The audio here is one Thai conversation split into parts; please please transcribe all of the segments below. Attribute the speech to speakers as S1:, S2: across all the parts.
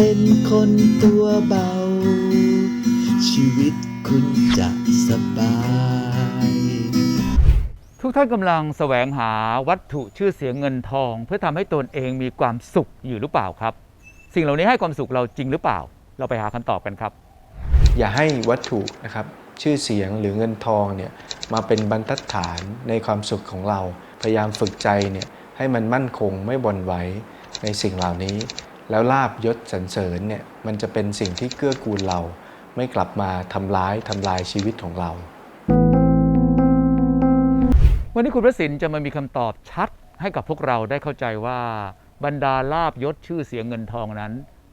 S1: เป็นคนตัวเบา ชีวิตคุณจะสบาย
S2: ทุกท่านกำลังแสวงหาวัตถุชื่อเสียงเงินทอง เพื่อทำให้ตนเองมีความสุขอยู่หรือเปล่าครับ สิ่งเหล่านี้ให้ความสุขเราจริงหรือเปล่า เราไปหาคำตอบกันครับ
S3: อย่าให้วัตถุนะครับชื่อเสียงหรือเงินทองเนี่ยมาเป็นบรรทัดฐานในความสุขของเรา พยายามฝึกใจเนี่ยให้มันมั่นคงไม่บ่นไหวในสิ่งเหล่านี้ แล้วลาบยศสรรเสริญเนี่ยมันจะเป็นสิ่งที่เกื้อกูลเรา ไม่กลับมาทำร้ายทำลายชีวิตของเรา
S2: วันนี้คุณพระสินจะมามีคำตอบชัดให้กับพวกเราได้เข้าใจว่าบรรดาลาบยศชื่อเสียงเงินทองนั้น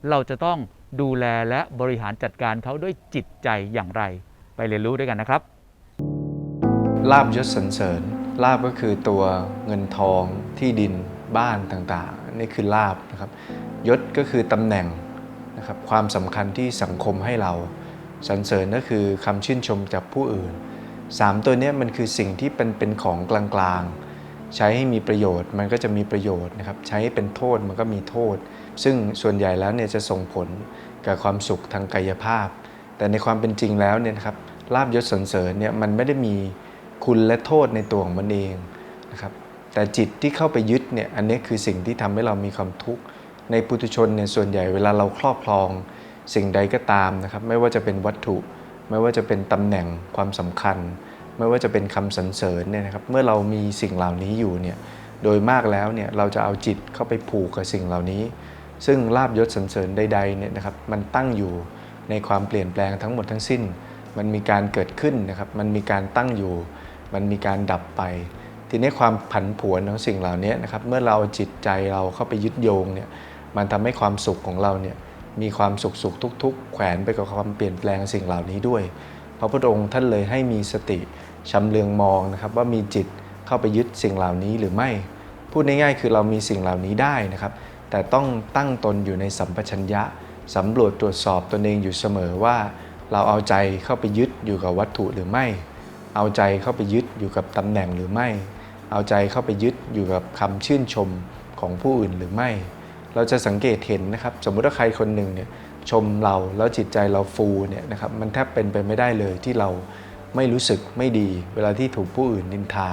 S2: เราจะต้องดูแลและบริหารจัดการเขาด้วยจิตใจอย่างไร ไปเรียนรู้ด้วยกันนะครับ
S3: ลาบยศสรรเสริญ ลาบก็คือตัวเงินทองที่ดินบ้านต่างๆ นี่คือลาบนะครับ ยศก็คือตำแหน่งนะครับความสำคัญที่สังคมให้เราสรรเสริญก็คือคำชื่นชมจากผู้อื่นสามตัวนี้มันคือสิ่งที่เป็นเป็นของกลางๆ ใช้ให้มีประโยชน์มันก็จะมีประโยชน์นะครับใช้ให้เป็นโทษมันก็มีโทษ ซึ่งส่วนใหญ่แล้วเนี่ยจะส่งผลกับความสุขทางกายภาพ แต่ในความเป็นจริงแล้วเนี่ยครับลาบยศสรรเสริญเนี่ยมันไม่ได้มีคุณและโทษในตัวของมันเองนะครับแต่จิตที่เข้าไปยึดเนี่ยอันนี้คือสิ่งที่ทำให้เรามีความทุกข์ ในปุถุชนเนี่ยส่วนใหญ่เวลาเราครอบครองสิ่งใดก็ตามนะครับ ไม่ว่าจะเป็นวัตถุ ไม่ว่าจะเป็นตำแหน่งความสำคัญ ไม่ว่าจะเป็นคำสรรเสริญเนี่ยนะครับเมื่อเรามีสิ่งเหล่านี้อยู่เนี่ยโดยมากแล้วเนี่ยเราจะเอาจิตเข้าไปผูกกับสิ่งเหล่านี้ ซึ่งลาบยศสรรเสริญใดๆเนี่ยนะครับมันตั้งอยู่ในความเปลี่ยนแปลงทั้งหมดทั้งสิ้น มันมีการเกิดขึ้นนะครับ มันมีการตั้งอยู่ มันมีการดับไป ทีนี้ความผันผวนของสิ่งเหล่านี้นะครับ เมื่อเราเอาจิตใจเราเข้าไปยึดโยงเนี่ย มันทำให้ความสุขของเราเนี่ยมีความสุขสุขทุก ๆ แขวนไปกับความเปลี่ยนแปลงสิ่งเหล่านี้ด้วย พระพุทธองค์ท่านเลยให้มีสติชำเลืองมองนะครับว่ามีจิตเข้าไปยึดสิ่งเหล่านี้หรือไม่ พูดง่ายๆคือเรามีสิ่งเหล่านี้ได้นะครับ แต่ต้องตั้งตนอยู่ในสัมปชัญญะสำรวจตรวจสอบตนเองอยู่เสมอว่า เราเอาใจเข้าไปยึดอยู่กับวัตถุหรือไม่ เอาใจเข้าไปยึดอยู่กับตำแหน่งหรือไม่ เอาใจเข้าไปยึดอยู่กับคำชื่นชมของผู้อื่นหรือไม่ เราจะสังเกตเห็นนะครับสมมุติว่าใครคนหนึ่งเนี่ยชมเราแล้วจิตใจเราฟูเนี่ยนะครับมันแทบเป็นไปไม่ได้เลยที่เราไม่รู้สึกไม่ดี เวลาที่ถูกผู้อื่นนินทา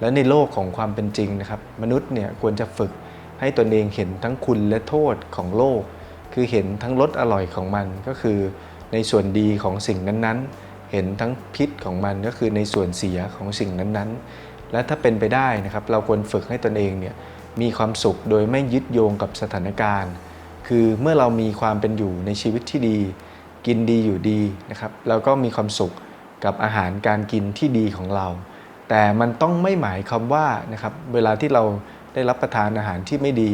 S3: แล้วในโลกของความเป็นจริงนะครับมนุษย์เนี่ยควรจะฝึกให้ตนเองเห็นทั้งคุณและโทษของโลก คือเห็นทั้งรสอร่อยของมันก็คือ ในส่วนดีของสิ่งนั้นๆ เห็นทั้งพิษของมันก็คือในส่วนเสียของสิ่งนั้นๆ และถ้าเป็นไปได้นะครับเราควรฝึกให้ตนเองเนี่ย มีความสุขโดยไม่ยึดโยงกับสถานการณ์ คือเมื่อเรามีความเป็นอยู่ในชีวิตที่ดี กินดีอยู่ดีนะครับเราก็มีความสุขกับอาหารการกินที่ดีของเรา แต่มันต้องไม่หมายความว่านะครับเวลาที่เราได้รับประทานอาหารที่ไม่ดี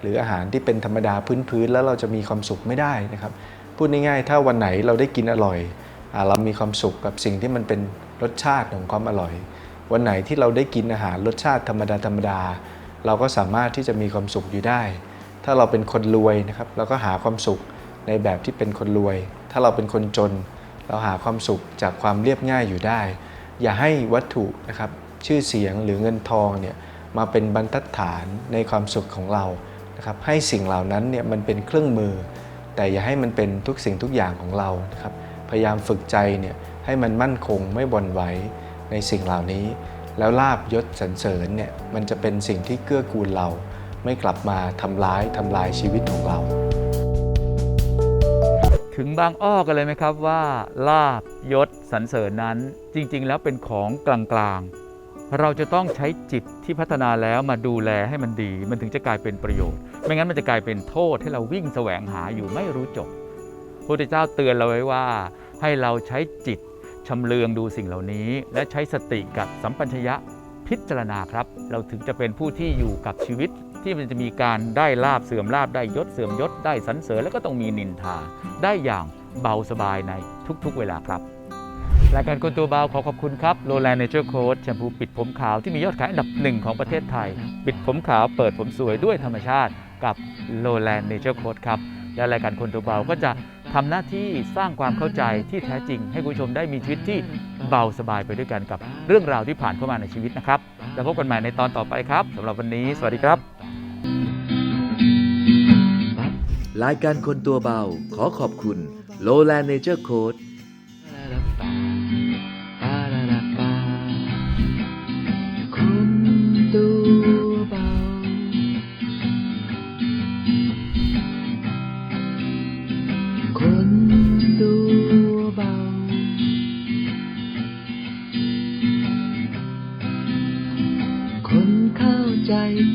S3: หรืออาหารที่เป็นธรรมดาพื้นๆแล้วเราจะมีความสุขไม่ได้นะครับพูดง่ายๆถ้าวันไหนเราได้กินอร่อยอเรามีความสุขกับสิ่งที่มันเป็นรสชาติของความอร่อย วันไหนที่เราได้กินอาหารรสชาติธรรมดาธรรมดา เราก็สามารถที่จะมีความสุขอยู่ได้ ถ้าเราเป็นคนรวยนะครับเราก็หาความสุขในแบบที่เป็นคนรวย ถ้าเราเป็นคนจน เราหาความสุขจากความเรียบง่ายอยู่ได้ อย่าให้วัตถุนะครับชื่อเสียงหรือเงินทองเนี่ยมาเป็นบรรทัดฐานในความสุขของเรานะครับให้สิ่งเหล่านั้นเนี่ยมันเป็นเครื่องมือ แต่อย่าให้มันเป็นทุกสิ่งทุกอย่างของเรานะครับพยายามฝึกใจเนี่ยให้มันมั่นคงไม่บ่นไหวในสิ่งเหล่านี้ แล้วลาบยศสรรเสริญเนี่ยมันจะเป็นสิ่งที่เกื้อกูลเรา ไม่กลับมาทำร้ายทำลายชีวิตของเรา
S2: ถึงบางอ้อกันเลยไหมครับว่า ลาบยศสรรเสริญนั้นจริง ๆ แล้วเป็นของกลางๆ เราจะต้องใช้จิตที่พัฒนาแล้วมาดูแลให้มันดี มันถึงจะกลายเป็นประโยชน์ ไม่งั้นมันจะกลายเป็นโทษให้เราวิ่งแสวงหาอยู่ไม่รู้จบพระพุทธเจ้าเตือนเราไว้ว่า ให้เราใช้จิต ชำเลืองดูสิ่งเหล่านี้ และใช้สติกับสัมปัญชยะพิจารณาครับ เราถึงจะเป็นผู้ที่อยู่กับชีวิตที่มันจะมีการได้ลาบเสื่อมลาบได้ยศเสื่อมยศได้สรรเสริญแล้วก็ต้องมีนินทา ได้อย่างเบาสบายในทุกๆ เวลาครับรายการคนตัวเบาขอขอบคุณครับโ o แลน d ์เนเจอร์โค้ดแชมพูปิดผมขาวที่มียอดขายอันดับหนึ่งของประเทศไทย ปิดผมขาวเปิดผมสวยด้วยธรรมชาติกับโ o แลน d ์เนเจอร์โค้ดครับและรายการคนตัวเบาก็จะ ทำหน้าที่สร้างความเข้าใจที่แท้จริง ให้คุณผู้ชมได้มีชีวิตที่เบาสบายไปด้วยกันกับเรื่องราวที่ผ่านเข้ามาในชีวิตนะครับแล้วพบกันใหม่ในตอนต่อไปครับสำหรับวันนี้ สวัสดีครับ
S1: รายการคนตัวเบาขอขอบคุณ Lowland Nature Code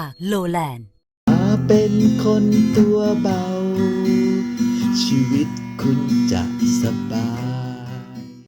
S4: ากโลแลน
S1: มาเป็นคนตัวเบา ชีวิตคุณจะสบาย